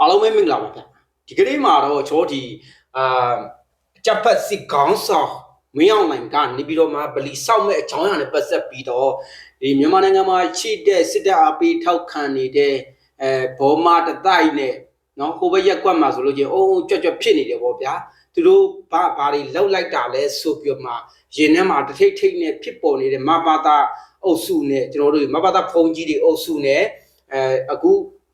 အားလုံးပဲမင်္ဂလာပါဗျဒီကနေ့မှာတော့ကျွန်တော်ဒီအာကြက်ဖက်စစ်ကောင်းဆောင်မင်းအောင်နိုင်ကနေပြီးတော့မှဗလီစောက်မဲ့အကြောင်းအရာနဲ့ပတ်သက်ပြီးတော့ဒီမြန်မာနိုင်ငံမှာချိတဲ့စစ်တပ်အပိထောက်ခံနေတဲ့အဲဘောမာတတိုက်နဲ့နော်ဟိုဘက်ရက်ကွက်မှာဆိုလို့ချင်းအုံအုံကြွက်ကြွက်ဖြစ်နေတယ်ပေါ့ဗျာသူတို့ဘာဘာတွေလောက်လိုက်တာလဲဆိုပြီးတော့မှရင်ထဲမှာတထိတ်ထိတ်နဲ့ဖြစ်ပေါ်နေတဲ့မဘာသာအုပ်စုနဲ့ကျွန်တော်တို့မဘာသာဖုံကြီးတွေအုပ်စုနဲ့အဲအခု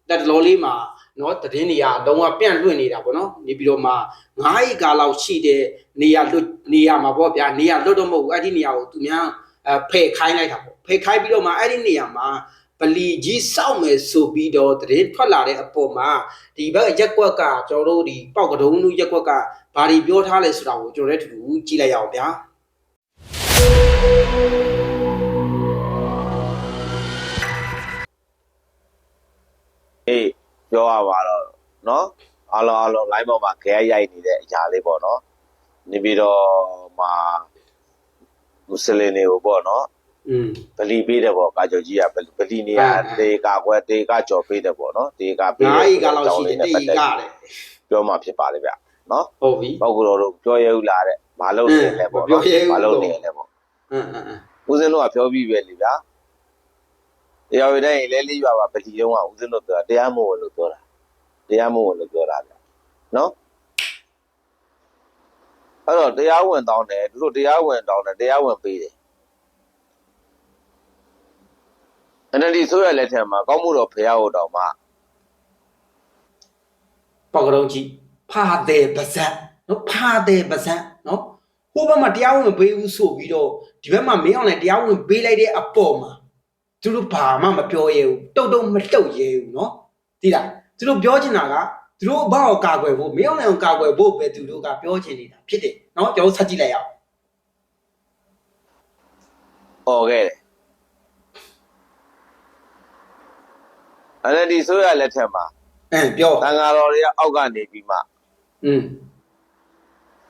တက်တလောလေးမှာ နော်တည်င်းနေရလုံးဝပြန့်လွင့်နေတာပေါ့နော်နေပြီးတော့မှ9ဧကလောက်ရှိတဲ့နေရလွတ်နေရမှာပေါ့ဗျာနေရလွတ်တော့မဟုတ်ဘူးအဲ့ဒီနေရာကိုသူများအဖယ်ခိုင်းလိုက်တာပေါ့ဖယ်ခိုင်းပြီးတော့မှအဲ့ဒီနေရာမှာပလီကြီးစောက်မယ်ဆိုပြီးတော့တည်င်းထွက်လာတဲ့အပေါ်မှာဒီဘက်ရက်ကွက်ကကျွန်တော်တို့ဒီပေါက်ကတုံးလူရက်ကွက်ကဘာတွေပြောထားလဲဆိုတာကိုကျွန်တော်တို့တူတူကြည့်လိုက်ရအောင်ဗျာအေး ပြောရပါတော့เนาะအားလုံးအားလုံး line ပေါ်မှာခဲရိုက်နေတဲ့အရာလေးပေါ့เนาะနေပြီးတော့မှာမွတ်စလင်တွေကိုပေါ့เนาะ อืม ဗလီပေးတယ်ပေါ့ကာကျော်ကြီးကဗလီဗလီနေရ ဟုတ်ဟုတ် တေကာကွယ်တေကာကြော်ပေးတယ်ပေါ့เนาะတေကာပေး 9ဧကလောက်ရှိတယ်တေကတယ် ပြောမှဖြစ်ပါလေဗျเนาะ ဟုတ်ပြီ ပောက်ကတော့တို့ပြောရဦးလားတဲ့မလုပ်နေလဲပေါ့ မပြော เนาะ ရဲဘူး မလုပ်နေလဲပေါ့ အင်းအင်းအင်း ဦးဇင်းတို့ကပြောပြီးပဲလေဗျာ တရားဝိတိုင်းလဲလေးရွာပါပတိတုံးကဦးဇင်းတို့ပြောတရားမဝင်လို့ပြောတာတရားမဝင်လို့ပြောတာဗျနော်အဲ့တော့တရားဝင်တောင်းတယ်သူတို့တရားဝင်တောင်းတယ်တရားဝင်ပေးတယ်အနဒီဆိုရလက်ထက်မှာကောင်းမှုတော်ဖရာဟိုတော်မှာပေါက်ကတုံးကြီးဖာတဲ့ပါဇက်နော်ဖာတဲ့ပါဇက်နော်ဟိုဘက်မှာတရားဝင်ပေးဦးဆိုပြီးတော့ဒီဘက်မှာမင်းအောင်လည်းတရားဝင်ပေးလိုက်တဲ့အပေါ်မှာ သူတို့ဘာမှမပြောရဘူးတုတ်တုတ်မတုတ်ရဘူးနော်သိလားသူတို့ပြောချင်တာကသူတို့ဘာကိုကာကွယ်ဖို့မင်းအောင်လည်းကာကွယ်ဖို့ပဲသူတို့ကပြောချင်နေတာဖြစ်တယ်နော်ကျွန်တော်ဆက်ကြည့်လိုက်ရအောင်ဟော်ခဲ့တယ်အနဒီဆိုရလက်ထက်မှာအင်းပြောတန်ဃာတော်တွေကအောက်ကနေပြီးမှอืม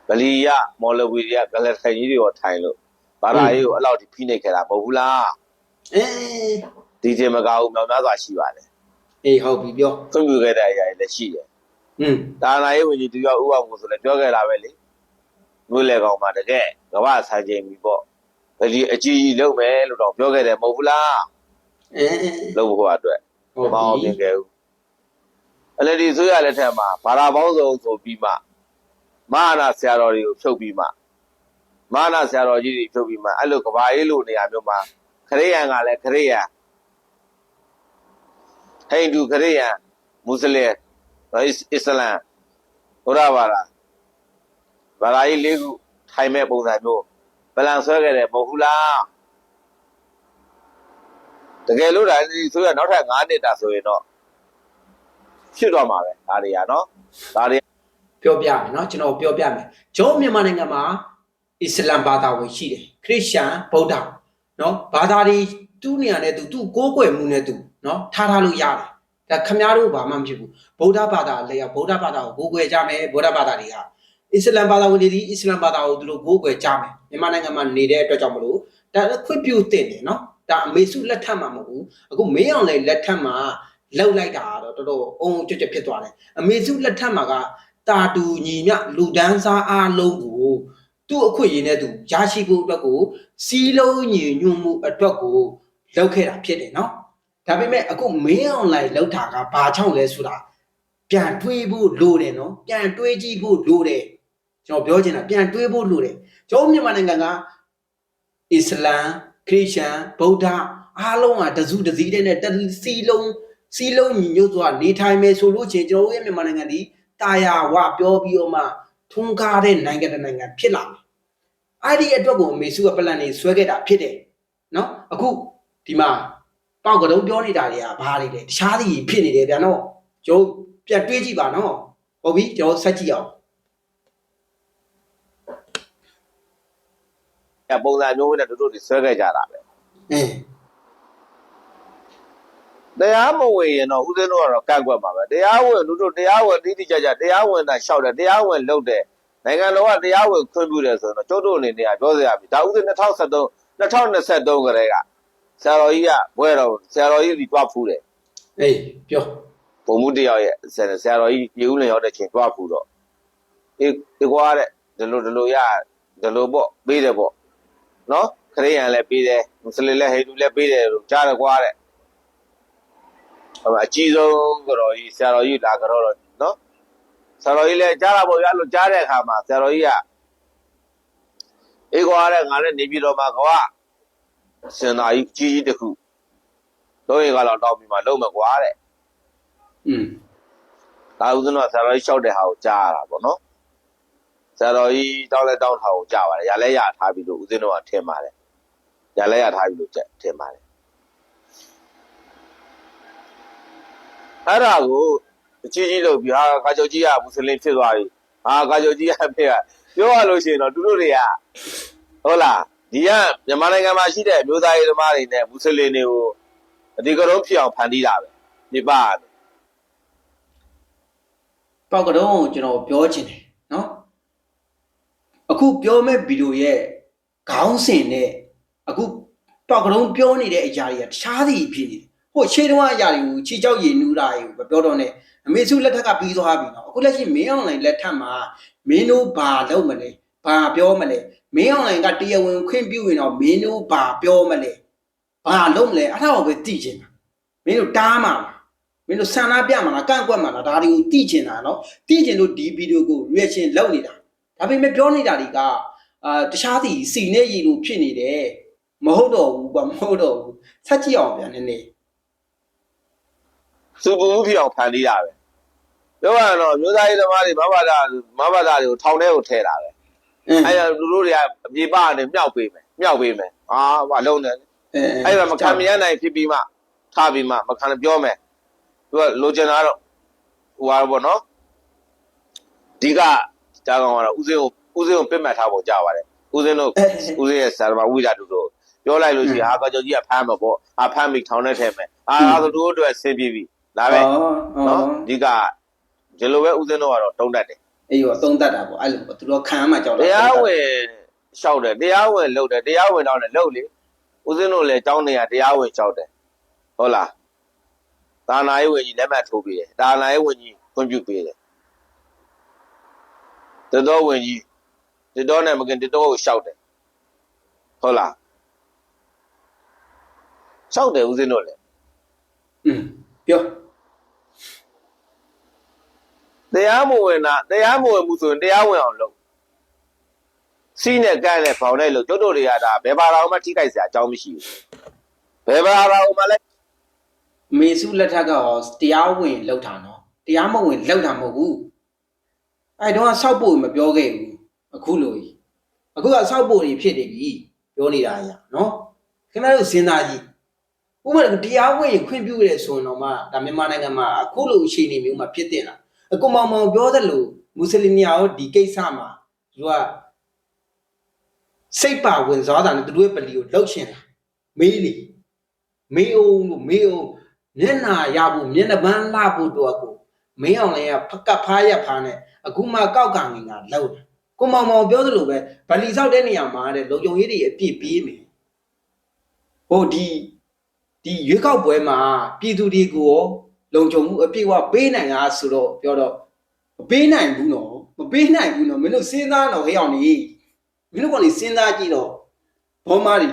ဗလီယမော်လဝီတွေကဂလက်ထိုင်ကြီးတွေကိုထိုင်လို့ဘာသာရေးကိုအဲ့လောက်ထိဖိနှိပ်ခဲ့တာမဟုတ်ဘူးလား အေးဒီချိန်မကဘူးမြောင်များစွာရှိပါတယ်အေးဟုတ်ပြီပြောခွင့်ပြုခဲ့တဲ့အရာတွေလည်းရှိတယ်อืมဒါနာရေးဝင်ကြီးတူရောက်ဥအောင်ကိုဆိုလည်းပြောခဲ့တာပဲလေမျိုးလေကောင်မှာတကယ်ကမ္ဘာဆိုင်ချိန်ပြီပေါ့ဗလီအကြီးကြီးလုပ်မယ်လို့တော့ပြောခဲ့တယ်မဟုတ်ဘူးလားအေးလုပ်ဖို့အတွက်ဟုတ်မအောင်ပြီမြင်ခဲ့ဘူးအဲ့လေဒီဆိုရလက်ထက်မှာဘာသာပေါင်းစုံဆိုပြီးမှမဟာနာဆရာတော်တွေကိုဖြုတ်ပြီးမှမဟာနာဆရာတော်ကြီးတွေဖြုတ်ပြီးမှအဲ့လိုကဘာရေးလိုနေရာမျိုးမှာ ခရိယန်ကလည်းခရိယန်ဟိန္ဒူခရိယန်မွတ်စလင်အစ္စလာမ်ဟောရဘာသာဘာသာရေးလေးခုထိုင်မဲ့ပုံစံမျိုးပလန်ဆွဲခဲ့တယ်မဟုတ်ဘူးလားတကယ်လို့ဒါဆိုရနောက်ထပ်9နှစ်တာဆိုရင်တော့ဖြစ်သွားမှာပဲဒါတွေကနော်ဒါတွေပြောပြမယ်နော်ကျွန်တော်ပြောပြမယ်ဂျုံမြန်မာနိုင်ငံမှာအစ္စလမ်ဘာသာဝင်ရှိတယ်ခရစ်ယာန်ဗုဒ္ဓ နော်ဘာသာတွေသူ့နေရာနဲ့သူသူ့ကိုးကွယ်မှုနဲ့သူနော်ထားထားလို့ရတယ်ဒါခမားတို့ဘာမှမဖြစ်ဘူးဗုဒ္ဓဘာသာလည်းရဗုဒ္ဓဘာသာကိုကိုးကွယ်ကြမယ်ဗုဒ္ဓဘာသာတွေကအစ္စလမ်ဘာသာဝင်တွေဒီအစ္စလမ်ဘာသာကိုသူတို့ကိုးကွယ်ကြမယ်မြန်မာနိုင်ငံမှာနေတဲ့အတွက်ကြောင့်မလို့ဒါခွင့်ပြုတင်တယ်နော်ဒါအမေစုလက်ထက်မှာမဟုတ်ဘူးအခုမင်းအောင်လေလက်ထက်မှာလောက်လိုက်တာတော့တော်တော်အုံကြွကြွဖြစ်သွားတယ်အမေစုလက်ထက်မှာကတာတူညီမြလူဒန်းစားအားလုံးကို သူ့အခွင့်အရေးနဲ့သူရရှိဖို့အတွက်ကိုစီးလုံးညီညွတ်မှုအတွက်ကိုလုပ်ခဲ့တာဖြစ်တယ်နော်ဒါပေမဲ့အခုမင်းအွန်လိုင်းလောက်တာကဘာကြောင့်လဲဆိုတာပြန်တွေးဖို့လိုတယ်နော်ပြန်တွေးကြည့်ဖို့လိုတယ်ကျွန်တော်ပြောချင်တာပြန်တွေးဖို့လိုတယ်ကျွန်တော်မြန်မာနိုင်ငံကအစ္စလမ်ခရစ်ယာန်ဗုဒ္ဓအားလုံးကတစုတစည်းတည်းနဲ့တစီလုံးစီးလုံးညီညွတ်စွာနေထိုင်မယ်ဆိုလို့ချင်းကျွန်တော်တို့ရဲ့မြန်မာနိုင်ငံဒီတာယာဝပြောပြီးတော့မှထွန်းကားတဲ့နိုင်ငံတစ်နိုင်ငံဖြစ်လာမယ်။ အဲ့ဒီအတွက်ကိုအမေစုကပလန်နေဆွဲခဲ့တာဖြစ်တယ်။နော်အခုဒီမှာပေါက်ကတော့ပြောနေတာတွေကဘာတွေလဲတခြားစီဖြစ်နေတယ်ဗျာနော်။ကျွန်တော်ပြန်တွေးကြည့်ပါနော်။ဟုတ်ပြီကျွန်တော်ဆက်ကြည့်အောင်ပုံစံမျိုးနဲ့တို့တို့တွေဆွဲခဲ့ကြတာပဲ။အင်းတရားမဝင်ရင်တော့ဦးဇင်းတို့ကတော့ကန့်ကွက်ပါပဲတရားဝင်တို့တို့တရားဝင်တိတိကျကျတရားဝင်တာလျှောက်တယ်တရားဝင်လုပ်တယ် နိုင်ငံတော်ကတရားဝင်ခွင့်ပြုတယ်ဆိုတော့ကျုပ်တို့အနေနဲ့ကပြောစရာပြီဒါဦးဇင်း2023 2023ကလေးကဆရာတော်ကြီးကဘွဲတော်ဆရာတော်ကြီးဒီတွားဖူးတယ်အေးပြောဘုံမှုတယောက်ရဲ့ဆရာဆရာတော်ကြီးပြေဦးလင်ရောက်တဲ့ချိန်တွားခုတော့အေးဒီကွာတဲ့ဒီလိုဒီလိုရဒီလိုပေါ့ပေးတယ်ပေါ့နော်ခရိယန်လည်းပေးတယ်မွတ်စလင်လည်းဟိန္ဒူလည်းပေးတယ်လို့ကြားတယ်ကွာတဲ့ဟိုအကြီးဆုံးကတော့ကြီးဆရာတော်ကြီးလာကြတော့နော် ဆရာတော်ကြီးလည်းကြားတာပေါ့ရလို့ကြားတဲ့အခါမှာဆရာတော်ကြီးကအေးကွာတဲ့ငါလည်းနေပြည်တော်မှာကွာစင်သာကြီးကြီးကြီးတစ်ခုတော့ရင်ကတော့တောင်းပြီးမှလုံးမကွာတဲ့อืมဒါဥစဉ်တော့ဆရာတော်ကြီးလျှောက်တဲ့ဟာကိုကြားရတာပေါ့နော်ဆရာတော်ကြီးတောင်းလဲတောင်းထားကိုကြားပါတယ်ရလဲရထားပြီလို့ဥစဉ်တော့ထင်ပါတယ်ရလဲရထားပြီလို့ထင်ပါတယ်အဲ့ဒါကို အကြီးကြီးလို့ပြီးဟာကာချုပ်ကြီးကမွတ်စလင်ဖြစ်သွားပြီဟာကာချုပ်ကြီးကဖြစ်ကပြောရလို့ရှိရင်တော့သူတို့တွေကဟုတ်လားဒီကမြန်မာနိုင်ငံမှာရှိတဲ့မျိုးသားရေးသမားတွေနဲ့မွတ်စလင်တွေကိုအဒီကရုံးဖြစ်အောင်ဖန်တီးတာပဲပြပရတယ်ပေါက်ကတော့ကျွန်တော်ပြောချင်တယ်နော်အခုပြောမဲ့ဗီဒီယိုရဲ့ခေါင်းစဉ်နဲ့အခုပေါက်ကတော့ပြောနေတဲ့အရာတွေကတခြားစီဖြစ်နေတယ်ဟိုရှေးတုန်းကအရာတွေကိုချီကြောက်ရည်နူးတာတွေကိုမပြောတော့နဲ့ အမေစုလက်ထက်ကပြီးသွားပြီနော်အခုလက်ရှိမင်းအွန်လိုင်းလက်ထက်မှာမင်းတို့ဘာလုပ်မလဲဘာပြောမလဲမင်းအွန်လိုင်းကတရားဝင်ခွင့်ပြုရင်တော့မင်းတို့ဘာပြောမလဲဘာလုပ်မလဲအဲ့ဒါကိုပဲသိချင်တာမင်းတို့တားမှာလားမင်းတို့ဆန္ဒပြမှာလားကန့်ကွက်မှာလားဒါတွေကိုသိချင်တာနော်သိချင်လို့ဒီဗီဒီယိုကို reaction လုပ်နေတာဒါပေမဲ့ပြောနေတာတွေကအာတခြားစီစီနဲ့ရည်လို့ဖြစ်နေတယ်မဟုတ်တော့ဘူးကွာမဟုတ်တော့ဘူးဆက်ကြည့်အောင်ဗျာနည်းနည်း စူပူဖြစ်အောင်ဖန်တီးတာပဲပြောရရင်တော့မျိုးသားရေးသမားတွေမဘာသာမဘာသာတွေကိုထောင်ထဲကိုထည့်တာပဲအင်းအဲ့ဒါလူတို့တွေကအပြေပကနေမြောက်ပေးမယ်မြောက်ပေးမယ်အာဘာလုံးတယ်အဲအဲ့ဒါမခံမရနိုင်ဖြစ်ပြီးမှထားပြီးမှမခံပြောမယ်သူကလိုချင်တာတော့ဟိုပါဘောနော်ဒီကကြားကောင်ကတော့ဦးစင်းကိုဦးစင်းကိုပြစ်မှတ်ထားဖို့ကြားပါတယ်ဦးစင်းတို့ဦးစင်းရဲ့ဆရာမဝိဒါတူတို့ပြောလိုက်လို့ရှိရင်ဟာကကြောကြီးကဖမ်းမှာပေါ့အာဖမ်းပြီးထောင်ထဲထည့်မယ်အာဆိုတို့အတွက်ဆင်းပြေးပြီ ဒါပဲအော်နော်အော်ဒီကဒီလိုပဲဦးစင်းတို့ကတော့တုံးတတ်တယ်အေးရောသုံးတတ်တာပေါ့အဲ့လိုပေါ့သူတို့ခံမှကြောက်တရားဝင်လျှောက်တယ်တရားဝင်လုပ်တယ်တရားဝင်တော့လည်းလုပ်လေဦးစင်းတို့လည်းတောင်းနေရတရားဝင်လျှောက်တယ်ဟုတ်လားဒါနာရေးဝင်ကြီးလက်မှတ်ထိုးပေးတယ်ဒါနာရေးဝင်ကြီးခွင့်ပြုပေးတယ်တတော်ဝင်ကြီးတတော်နဲ့မကင်တတော်ကိုလျှောက်တယ်ဟုတ်လားလျှောက်တယ်ဦးစင်းတို့လည်းอืม ပြောတရားမဝင်တာတရားမဝင်ဘူးဆိုရင်တရားဝင်အောင်လုပ်စီးနဲ့ကန့်နဲ့ဖောင်နဲ့လို့ကျုပ်တို့တွေကဒါဘယ်ဘာသာမှထိခိုက်စရာအကြောင်းမရှိဘူးဘယ်ဘာသာမှလည်းမေစုလက်ထက်ကရောတရားဝင်လောက်တာနော်တရားမဝင်လောက်တာမဟုတ်ဘူးအဲ့တော့ဆောက်ဖို့မပြောခဲ့ဘူးအခုလိုကြီးအခုကဆောက်ဖို့တွေဖြစ်နေပြီပြောနေတာအရာနော်ခင်ဗျားတို့စဉ်းစားကြည့် ဥပမာတရားဝင်ခွင့်ပြုရဆိုရင်တော့မှဒါမြန်မာနိုင်ငံမှာအခုလိုအခြေအနေမျိုးမှာဖြစ်တင်တာအကူမောင်မောင်ပြောသလိုမွတ်စလင်များရောဒီကိစ္စမှာသူကစိတ်ပါဝင်စားတာနဲ့သူတို့ရဲ့ပလီကိုလှုပ်ရှင်တာမေးလေမေးအောင်လို့မေးအောင်မျက်နာရဖို့မျက်နှာပန်းလှဖို့တော့ကိုမင်းအောင်လည်းကဖကတ်ဖားရက်ဖားနဲ့အခုမှကောက်ကန်ငင်ကလောက်တယ်ကိုမောင်မောင်ပြောသလိုပဲဗလီဆောက်တဲ့နေရာမှာတဲ့လုံုံရေးတွေအပြည့်ပြေးမယ်ဟိုဒီ ဒီရွေးကောက်ပွဲမှာပြည်သူတွေကိုရောလုံခြုံမှုအပြည့်ဝပေးနိုင်တာဆိုတော့ပြောတော့မပေးနိုင်ဘူးနော်မပေးနိုင်ဘူးနော်မင်းတို့စဉ်းစားတော့ဟဲ့အောင်နေမင်းတို့ကောင်နေစဉ်းစားကြည့်တော့ဘောမာရီ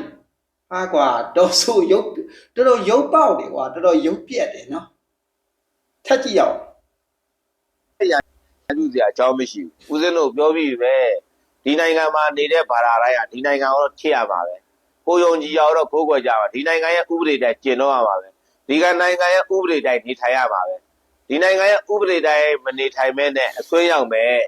ဟာကွာတော်ဆိုရုပ်တော်တော်ရုပ်ပေါက်တယ်ကွာတော်တော်ရုပ်ပြက်တယ်နော်ထက်ကြည့်ရအောင်ပြုစရာအကြောင်းမရှိဘူးဦးဇင်းတို့ပြောပြီးပဲဒီနိုင်ငံမှာနေတဲ့ဘာသာတိုင်းကဒီနိုင်ငံကိုတော့ချစ်ရမှာပဲ ကိုယုံကြည်ရတော့ကိုးကွယ်ကြပါဒီနိုင်ငံရဲ့ဥပဒေတိုင်းကျင့်တော့ရမှာပဲဒီကနိုင်ငံရဲ့ဥပဒေတိုင်းနေထိုင်ရမှာပဲဒီနိုင်ငံရဲ့ဥပဒေတိုင်းမနေထိုင်မဲနဲ့အဆွေးရောက်မယ်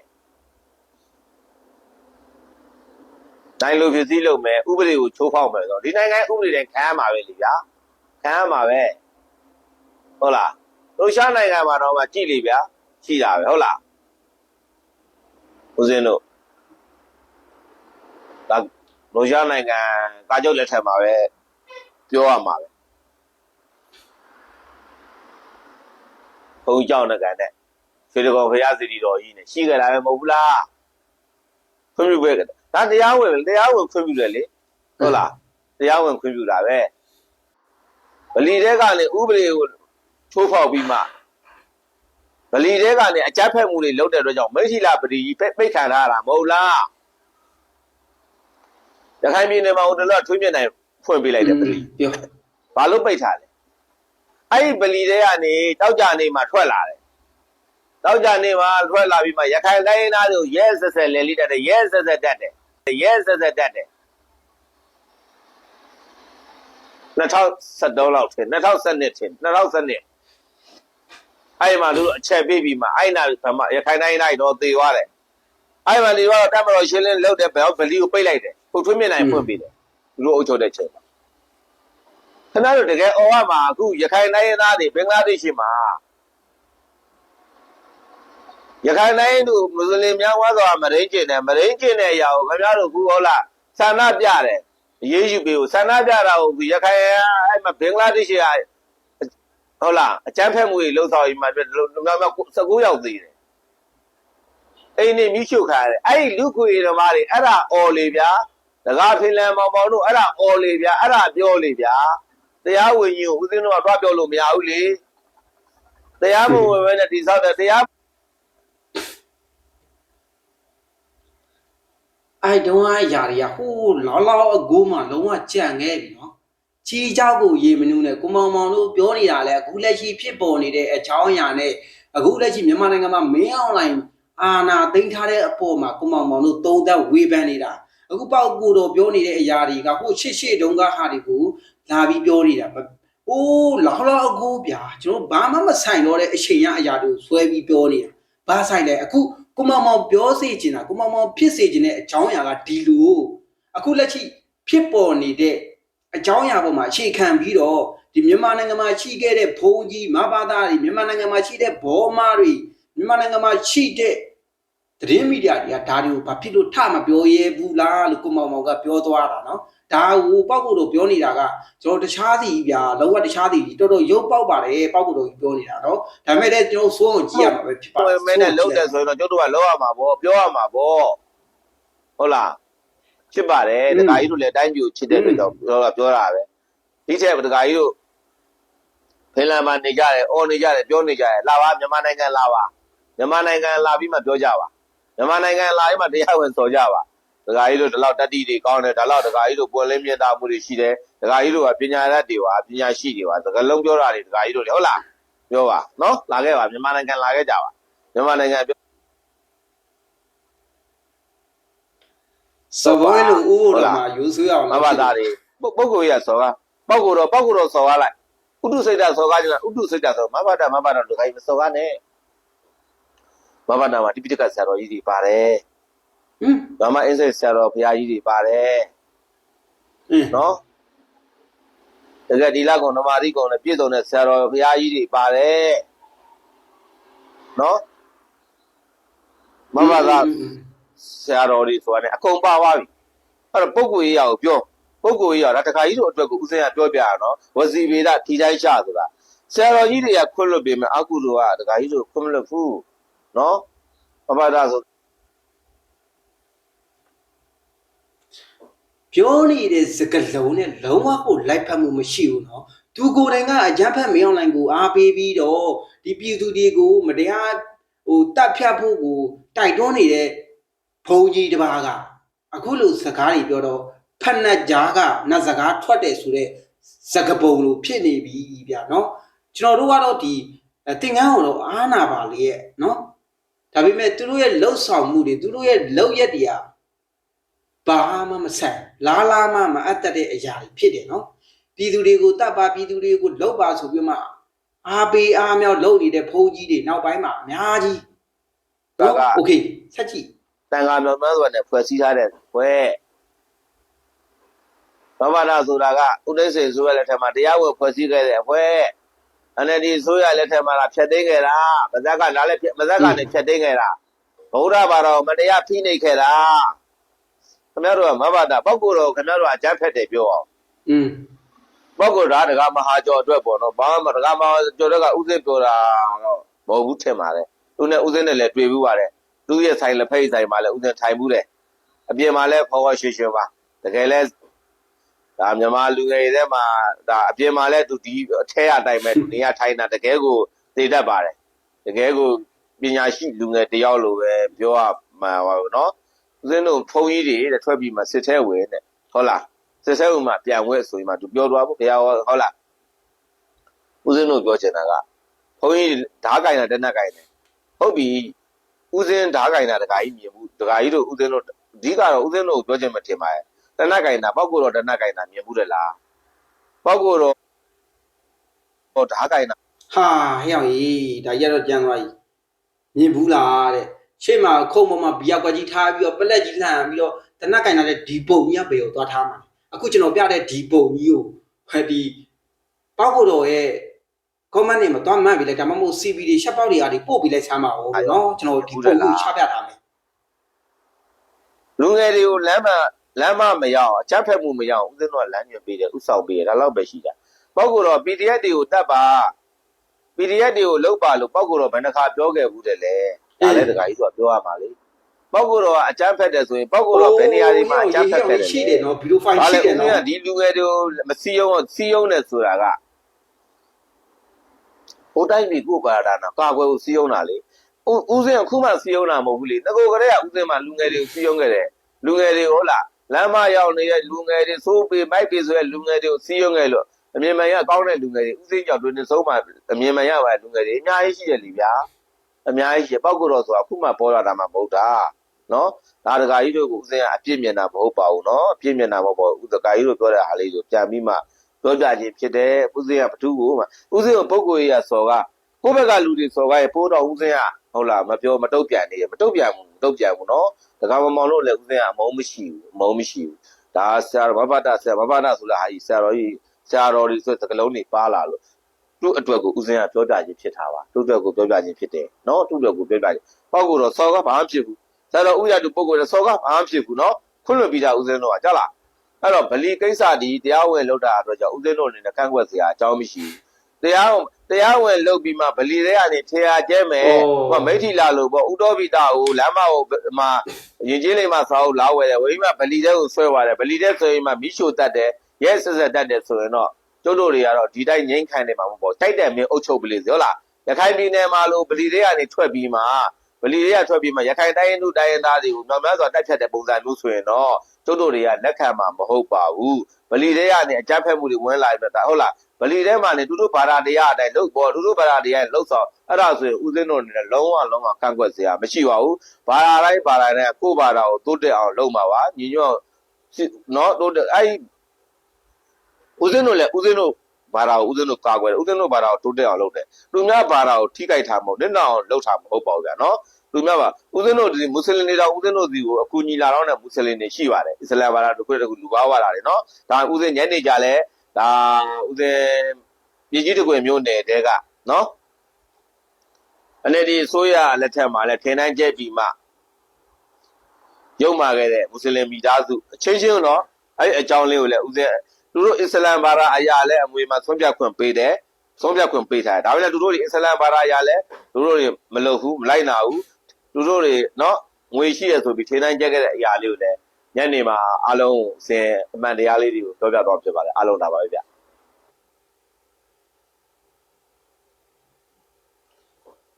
တိုင်းလိုဖြစ်စည်းလုပ်မယ်ဥပဒေကိုချိုးဖောက်မယ်ဆိုတော့ဒီနိုင်ငံရဲ့ဥပဒေတိုင်းခံရမှာပဲလေဗျာခံရမှာပဲဟုတ်လားရုရှားနိုင်ငံမှာတော့မှကြည်လေဗျာရှိတာပဲဟုတ်လားဦးဇင်းတို့ဒါ လိုရနိုင်ငံကားချုပ်လက်ထက်မှာပဲပြောရမှာပဲဘုံကြောင့်နဲ့ကန်တဲ့ဖေဒကောဖရာစီတီတော်ကြီးနဲ့ရှိကြတာပဲမဟုတ်ဘူးလားခွင့်ပြုပဲဒါတရားဝင်တရားဝင်ခွင့်ပြုတယ်လေဟုတ်လားတရားဝင်ခွင့်ပြုတာပဲဗလီတဲ့ကနေဥပဒေကိုချိုးဖောက်ပြီးမှဗလီတဲကနေအကြက်ဖက်မှုတွေလုပ်တဲ့အတွက်ကြောင့်မိထီလာပတိကြီးပိတ်ပိတ်ခံထားတာမဟုတ်လား ရခိုင်ပြည်နယ်မှာဟိုတလောထွေးမြင့်နိုင်ဖွင့်ပေးလိုက်တယ်ပတိပြောဘာလို့ပိတ်ထားလဲအဲ့ဒီဗလီတဲကနေတောက်ကြနေမှာထွက်လာတယ်တောက်ကြနေမှာထွက်လာပြီးမှရခိုင်တိုင်းရင်းသားတို့ရဲဆက်ဆက်လဲလိတက်တယ်ရဲဆက်ဆက်တက်တယ်ရဲဆက်ဆက်တက်တယ်2013လောက်ထင်2012ထင်2012အဲ့ဒီမှာသူတို့အချက်ပေးပြီးမှအဲ့နာဗမာရခိုင်တိုင်းရင်းသားတွေတော့သေသွားတယ်အဲ့ဒီမှာဒီတော့တမတော်ရှင်းလင်းလုပ်တဲ့ဘယ်ဗလီကိုပိတ်လိုက်တယ် ခုထွေးမြင့်နိုင်ဖွင့်ပေးတယ်သူတို့အုပ်ချုပ်တဲ့ချိန်မှာခင်ဗျားတို့တကယ်အော်ရမှာအခုရခိုင်တိုင်းရင်းသားတွေဘင်္ဂလားဒေ့ရှ်မှာရခိုင်တိုင်းတို့မွတ်စလင်များဝါသောမရင်းကျင်တယ်မရင်းကျင်တဲ့အရာကိုခင်ဗျားတို့ခုဟုတ်လားဆန္ဒပြတယ်အရေးယူပေးကိုဆန္ဒပြတာကိုရခိုင်အဲ့မှာဘင်္ဂလားဒေ့ရှ်ကဟုတ်လားအကြမ်းဖက်မှုတွေလှုပ်ဆောင်ပြီးမှလူများများ19ယောက်သေးတယ်အိမ်နေမိရှုခါရတယ်အဲ့ဒီလူခွေဓမ္မတွေအဲ့ဒါအော်လေဗျာ တကားဖင်လန်မောင်မောင်တို့အဲ့ဒါအော်လေဗျာအဲ့ဒါပြောလေဗျာ တရားဝင်ကြီးကိုဦးစင်းတို့ကတွားပြောလို့မရဘူးလေတရားမဝင်ပဲနဲ့တိဆောက်တဲ့တရား အဲ့တုန်းကအရာတွေကဟိုးလောင်းလောင်းအကိုးမှလုံးဝကြံခဲ့ပြီနော်ချီเจ้าကိုရေမနူးနဲ့ကိုမောင်မောင်တို့ပြောနေတာလဲအခုလက်ရှိဖြစ်ပေါ်နေတဲ့အကြောင်းအရာနဲ့အခုလက်ရှိမြန်မာနိုင်ငံမှာမင်းအွန်လိုင်းအာဏာသိမ်းထားတဲ့အပေါ်မှာကိုမောင်မောင်တို့သုံးသက်ဝေဖန်နေတာ အခုပေါက်ကိုတော့ပြောနေတဲ့အရာတွေကဟိုရှစ်ရှစ်တုန်းကဟာတွေကိုလာပြီးပြောနေတာမအိုးလောင်းလောင်းအကိုးဗျာကျွန်တော်ဘာမှမဆိုင်တော့တဲ့အချိန်ရအရာတွေကိုဆွဲပြီးပြောနေတာဘာဆိုင်လဲအခုကိုမောင်မောင်ပြောစေချင်တာကိုမောင်မောင်ဖြစ်စေချင်တဲ့အကြောင်းအရာကဒီလိုအခုလက်ရှိဖြစ်ပေါ်နေတဲ့အကြောင်းအရာပေါ်မှာအခြေခံပြီးတော့ဒီမြန်မာနိုင်ငံမှာရှိခဲ့တဲ့ဘုံကြီးမဘာသာတွေမြန်မာနိုင်ငံမှာရှိတဲ့ဘောမားတွေမြန်မာနိုင်ငံမှာရှိတဲ့ သတင်းမီဒီယာတွေကဒါတွေကိုဘာဖြစ်လို့ထမပြောရဲဘူးလားလို့ကိုမောင်မောင်ကပြောသွားတာနော်ဒါကိုပောက်ကိုတော့ပြောနေတာကကျွန်တော်တခြားစီဗျာလောကတခြားစီတော်တော်ရုပ်ပေါက်ပါတယ်ပောက်ကိုတော့ပြောနေတာနော်ဒါပေမဲ့လည်းကျွန်တော်စိုးအောင်ကြည့်ရမှာပဲဖြစ်ပါဝင်မဲနဲ့လုံးတယ်ဆိုရင်တော့ကျုပ်တို့ကလောက်ရမှာပေါ့ပြောရမှာပေါ့ဟုတ်လားချစ်ပါတယ်တခါကြီးတို့လည်းအတိုင်းပြူချစ်တဲ့အတွက်ကြောင့်ပြောတာပြောတာပဲဒီထက်တခါကြီးတို့ဖင်လန်မှာနေကြတယ်အော်နေကြတယ်ပြောနေကြတယ်လာပါမြန်မာနိုင်ငံလာပါမြန်မာနိုင်ငံလာပြီးမှပြောကြပါ မြန်မာနိုင်ငံလာပြီးမှတရားဝင်စော်ကြပါဒကာကြီးတို့ဒီလောက်တတိတွေကောင်းတယ်ဒါလောက်ဒကာကြီးတို့ပွင့်လင်းမြတ်တာမှုတွေရှိတယ်ဒကာကြီးတို့ကပညာရတ်တွေပါပညာရှိတွေပါသကလုံးပြောတာတွေဒကာကြီးတို့လေဟုတ်လားပြောပါနော်လာခဲ့ပါမြန်မာနိုင်ငံလာခဲ့ကြပါမြန်မာနိုင်ငံပြောစပွဲလို့ဦးတော်မှာယူဆွေးအောင်မဘာသာတွေပုပုဂ္ဂိုလ်ရစောကပုဂ္ဂိုလ်တော့ပုဂ္ဂိုလ်တော့စောကားလိုက်ဥတုစိတ်ဓာတ်စောကားကြလားဥတုစိတ်ဓာတ်စောမဘာသာမဘာသာဒကာကြီးမစောကားနဲ့ မဘာသာမှာတိပိဋကဆရာတော်ကြီးတွေပါတယ်ဟင်ဗမာအင်းစိတ်ဆရာတော်ဘုရားကြီးတွေပါတယ်အင်းနော်တကယ်ဒီလကုံဓမ္မတိကုံနဲ့ပြည့်စုံတဲ့ဆရာတော်ဘုရားကြီးတွေပါတယ်နော်မဘာသာဆရာတော်တွေဆိုတာ ਨੇ အကုန်ပါသွားပြီအဲ့တော့ပုဂ္ဂိုလ်ရေးရကိုပြောပုဂ္ဂိုလ်ရေးရတာတခါကြီးတို့အတွက်ကိုဥစဉ်ကပြောပြရနော်ဝစီဗေဒထီတိုင်းချဆိုတာဆရာတော်ကြီးတွေကခွင့်လွတ်ပေမဲ့အကုသိုလ်ကတခါကြီးတို့ခွင့်မလွတ်ဘူး နော်ပပဒဆိုပြောနေတဲ့စကလုံးနဲ့လုံးဝကိုလိုက်ဖက်မှုမရှိဘူးနော်သူကိုယ်တိုင်ကအကြမ်းဖက်မင်းအောင်လိုင်ကိုအားပေးပြီးတော့ဒီပြည်သူတွေကိုမတရားဟိုတပ်ဖြတ်ဖို့ကိုတိုက်တွန်းနေတဲ့ဘုံကြီးတစ်ပါးကအခုလိုစကားတွေပြောတော့ဖက်နှက်ကြားကနတ်စကားထွက်တယ်ဆိုတဲ့စကပုံလိုဖြစ်နေပြီဗျာနော်ကျွန်တော်တို့ကတော့ဒီတင်ငန်းကိုတော့အာနာပါလေရဲ့နော် ဒါပေမဲ့သူတို့ရဲ့လှုပ်ဆောင်မှုတွေသူတို့ရဲ့လုပ်ရက်တွေက ဘာမှမဆိုင်လာလာမှမအပ်တတ်တဲ့အရာတွေဖြစ်တယ်နော်ပြည်သူတွေကိုတတ်ပါပြည်သူတွေကိုလှုပ်ပါဆိုပြီးမှအားပေးအားမြောက်လှုပ်နေတဲ့ဘုန်းကြီးတွေနောက်ပိုင်းမှာအများကြီး ဒါက โอเคဆက်ကြည့် တန်ခါမြောင်များစွာနဲ့ဖွဲ့စည်းထားတဲ့ဘွဲဘဝနာဆိုတာကဥဒိစေဆိုရလက်ထက်မှာတရားဝင်ဖွဲ့စည်းခဲ့တဲ့ဘွဲ အနေဒီဆိုရလက်ထက်မှာလာဖြတ်သိမ်းခဲ့တာဗဇက်ကလာလက်ဖြတ်ဗဇက်ကနေဖြတ်သိမ်းခဲ့တာဗုဒ္ဓဘာသာမတရားဖိနှိပ်ခဲ့တာခင်ဗျားတို့ကမဘာသာပောက်ကိုယ်တော်ခင်ဗျားတို့ကအကြမ်းဖက်တယ်ပြောအောင်อืมပောက်ကိုယ်တော်ကဒကာမဟာကျော်အတွက်ပေါ့နော်ဘာမှဒကာမဟာကျော်တွေကဥစဉ်ပြောတာတော့မဟုတ်ဘူးထင်ပါတယ်သူနဲ့ဥစဉ်နဲ့လည်းတွေ့ဘူးပါတယ်သူရဲ့ဆိုင်လက်ဖိတ်ဆိုင်မှာလည်းဥစဉ်ထိုင်ဘူးတယ်အပြင်မှာလည်းဖော်ဝါရွှေရွှေပါတကယ်လဲ ဒါမြန်မာလူငယ်တွေထဲမှာဒါအပြင်မှာလည်းသူဒီအထဲအတိုင်းပဲသူနေရထိုင်တာတကယ်ကိုသိတတ်ပါတယ်တကယ်ကိုပညာရှိလူငယ်တယောက်လိုပဲပြောရမှာပါဘူးနော်ဦးဇင်းတို့ဖုန်းကြီးတွေတဲ့ထွက်ပြီးမှစစ်သေးဝင်တဲ့ဟုတ်လားစစ်သေးဝင်မှပြန်ဝဲဆိုရင်မှသူပြောတော့ဘုရားဟုတ်လားဦးဇင်းတို့ပြောချင်တာကဘုန်းကြီးဓားကင်တာတက်နက်ကင်တယ်ဟုတ်ပြီဦးဇင်းဓားကင်တာတခါကြီးမြင်ဘူးတခါကြီးတို့ဦးဇင်းတို့အဓိကတော့ဦးဇင်းတို့ပြောချင်မှထင်ပါရဲ့ တဏှကင်တာပေါက်ကိုတော့တဏှကင်တာမြင်ဘူးတယ်လားပေါက်ကိုတော့ဟောဓာကင်တာဟာဟဲ့အောင်ကြီးဒါကြီးကတော့ကြမ်းသွားကြီးမြင်ဘူးလားတဲ့ရှေ့မှာခုံပေါ်မှာဘီယောက်ကကြီးထားပြီးတော့ပလက်ကြီးလှန်ပြီးတော့တနက်ကင်လာတဲ့ဒီပုံကြီးကဘယ်ကိုသွားထားမှာအခုကျွန်တော်ပြတဲ့ဒီပုံကြီးကိုဟဲ့ဒီပေါက်ကိုတော်ရဲ့ comment တွေမှာသွားမှတ်ပြီးလိုက်ဒါမှမဟုတ် CV တွေရှက်ပေါက်တွေအားတွေပို့ပြီးလိုက်ဆမ်းပါဦးနော်ကျွန်တော်ဒီပုံကိုချပြထားမယ်လူငယ်တွေကိုလမ်းမှာ လမ်းမမရအောင်အကြက်ဖက်မှုမရအောင်ဦးသိန်းတို့ကလမ်းညွှန်ပေးတယ်ဥဆောင်ပေးတယ်ဒါလောက်ပဲရှိတာပေါ့ကိုတော့ PDF တွေကိုတတ်ပါ PDF တွေကိုလုတ်ပါလို့ပေါ့ကိုတော့ဘယ်နှခါပြောခဲ့ဘူးတယ်လေဒါလည်းတခါကြီးသူကပြောရမှာလေပေါ့ကိုတော့အကြမ်းဖက်တယ်ဆိုရင်ပေါ့ကိုတော့ဘယ်နေရာတွေမှာအကြမ်းဖက်တယ်လဲရှိတယ်နော်ဘီလိုဖိုင်ရှိတယ်နော်ဒါလည်းဒီလူငယ်တွေကိုမစီယုံစီယုံနဲ့ဆိုတာကဟိုတိုင်းပြည်ကိုပါတာနော်ကာကွယ်ကိုစီယုံတာလေဦးစင်းကခုမှစီယုံတာမဟုတ်ဘူးလေငကိုကလေးကဦးစင်းမှလူငယ်တွေကိုစီယုံခဲ့တယ်လူငယ်တွေဟုတ်လား လမ်းမရောက်နေတဲ့လူငယ်တွေစိုးပေမိုက်ပေဆိုတဲ့လူငယ်တွေကိုစီးရုံးငယ်လို့အမြင်မှန်ရကောင်းတဲ့လူငယ်တွေဥသိမ်းကြောင့်တွင်နေဆုံးမှအမြင်မှန်ရပါလူငယ်တွေအများကြီးရှိတယ်လीဗျာအများကြီးရှိပောက်ကိုတော့ဆိုတာအခုမှပေါ်လာတာမှမဟုတ်တာနော်ဒါတကာကြီးတို့ကဥသိမ်းကအပြစ်မြင်တာမဟုတ်ပါဘူးနော်အပြစ်မြင်တာမဟုတ်ပါဘူးဥတကာကြီးတို့ပြောတဲ့အားလေးကိုပြန်ပြီးမှပြောပြခြင်းဖြစ်တယ်ဥသိမ်းကဘသူ့ကိုမှဥသိမ်းကပုဂ္ဂိုလ်ကြီးကစော်ကကိုယ့်ဘက်ကလူတွေစော်ကရဲ့ပိုးတော်ဥသိမ်းကဟုတ်လားမပြောမတုတ်ပြန်နေရမတုတ်ပြန်ဘူးမ တုတ်ပြန်ဘူးနော်တက္ကမမောင်လို့လည်းဦးစင်းကအမုန်းမရှိဘူးအမုန်းမရှိဘူးဒါဆရာတော်ဘဘတာဆရာဘဘတာဆိုလာဟာကြီးဆရာတော်ကြီးဆရာတော်ကြီးဆိုတဲ့ကလုံးတွေပါလာလို့သူ့အတွက်ကိုဦးစင်းကပြောပြခြင်းဖြစ်တာပါသူ့အတွက်ကိုပြောပြခြင်းဖြစ်တယ်နော်သူ့အတွက်ကိုပြောပြခြင်းပေါ့ကိုတော့စော်ကဘာမှဖြစ်ဘူးဆရာတော်ဦးရတူပုဂ္ဂိုလ်လည်းစော်ကဘာမှဖြစ်ဘူးနော်ခွင့်လွှတ်ပြီးတာဦးစင်းတို့ကကြလားအဲ့တော့ဗလီကိစ္စဒီတရားဝင်လောက်တာအတွက်ကြောင့်ဦးစင်းတို့အနေနဲ့ကန့်ကွက်စရာအကြောင်းမရှိဘူးတရား တရားဝင်လုပ်ပြီးမှဗလီတွေကနေထေရကျဲမယ်ဟိုမိထီလာလို့ပေါ့ဥတော်ပိတာကိုလမ်းမကိုမှာရင်ချင်းလေးမှာစာအုပ်လာဝယ်တယ်ဝိမဗလီတဲ့ကိုဆွဲသွားတယ်ဗလီတဲ့ဆိုရင်မှမိရှို့တတ်တယ်ရဲဆက်ဆက်တတ်တယ်ဆိုရင်တော့ကျုပ်တို့တွေကတော့ဒီတိုင်းငိမ့်ခံနေမှာမဟုတ်ဘူးတိုက်တယ်မင်းအုပ်ချုပ်ပလိစေဟုတ်လားရခိုင်ပြည်နယ်မှာလို့ဗလီတွေကနေထွက်ပြီးမှဗလီတွေကထွက်ပြီးမှရခိုင်တိုင်းရင်းသူတိုင်းရင်းသားတွေကိုမြောင်များစွာတိုက်ဖြတ်တဲ့ပုံစံမျိုးဆိုရင်တော့ ကျုပ်တို့တွေကလက်ခံမှာမဟုတ်ပါဘူးဗလီတွေကနေအကြမ်းဖက်မှုတွေဝင်လာပြီဒါဟုတ်လားဗလီထဲမှာနေသူတို့ဘာသာတရားအတိုင်းလုပ်ပေါ်သူတို့ဘာသာတရားလှုပ်ဆောင်အဲ့ဒါဆိုရင်ဦးဇင်းတို့အနေနဲ့လုံးဝလုံးဝကန့်ကွက်စရာမရှိပါဘူးဘာသာတိုင်းဘာသာတိုင်းကိုယ့်ဘာသာကိုတိုးတက်အောင်လုပ်မှာပါညီညွတ်နော်တိုးတက်အဲ့ဦးဇင်းတို့လည်းဦးဇင်းတို့ဘာသာကိုဦးဇင်းတို့ကာကွယ်တယ်ဦးဇင်းတို့ဘာသာကိုတိုးတက်အောင်လုပ်တယ်လူများဘာသာကိုထိခိုက်တာမဟုတ်နစ်နာအောင်လုပ်တာမဟုတ်ပါဘူးဗျာနော် လူများပါဦးဇင်းတို့ဒီမွတ်စလင်တွေတော့ဦးဇင်းတို့စီကိုအကူညီလာတော့တဲ့မွတ်စလင်တွေရှိပါတယ်အစ္စလာမ်ဘာသာတစ်ခုတစ်ခုလူဘာဝါလာတယ်နော်ဒါဦးဇင်းညနေကြလဲဒါဦးဇင်းပြည်ကြီးတကွေမျိုးနယ်တဲကနော်အနေဒီဆိုရလက်ထက်မှာလဲထင်တန်းကျဲပြီးမှရုံမာခဲ့တဲ့မွတ်စလင်မိသားစုအချင်းချင်းတော့အဲ့ဒီအကြောင်းလေးကိုလည်းဦးဇင်းသူတို့အစ္စလမ်ဘာသာအရာလည်းအမွေမှာဆုံးဖြတ်ခွင့်ပေးတယ်ဆုံးဖြတ်ခွင့်ပေးထားတယ်ဒါပေမဲ့သူတို့တွေအစ္စလမ်ဘာသာအရာလည်းသူတို့တွေမလုပ်ဘူးမလိုက်နာဘူး သူတို့တွေနော်ငွေရှိရဆိုပြီးထင်းတိုင်းကြက်ခဲ့တဲ့အရာလေးကိုလည်းညနေမှာအားလုံးစင်အမှန်တရားလေးတွေကိုပြောပြတော့ဖြစ်ပါတယ်အားလုံးဒါပါပဲဗျ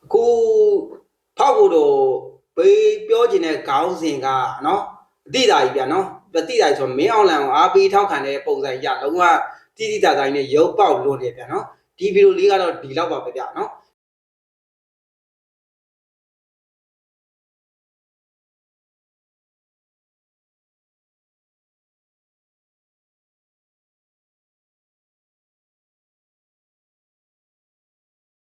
အခုဖောက်ကိုတော့ဘေးပြောချင်တဲ့ခေါင်းစဉ်ကနော်အတိတာကြီးဗျာနော်အတိတာကြီးဆိုမင်းအောင်လန်ကိုအားပေးထောက်ခံတဲ့ပုံစံကြီးကလုံးဝတိတိကျကျနဲ့ရုပ်ပေါက်လွန်တယ်ဗျာနော်ဒီဗီဒီယိုလေးကတော့ဒီလောက်ပါပဲဗျာနော်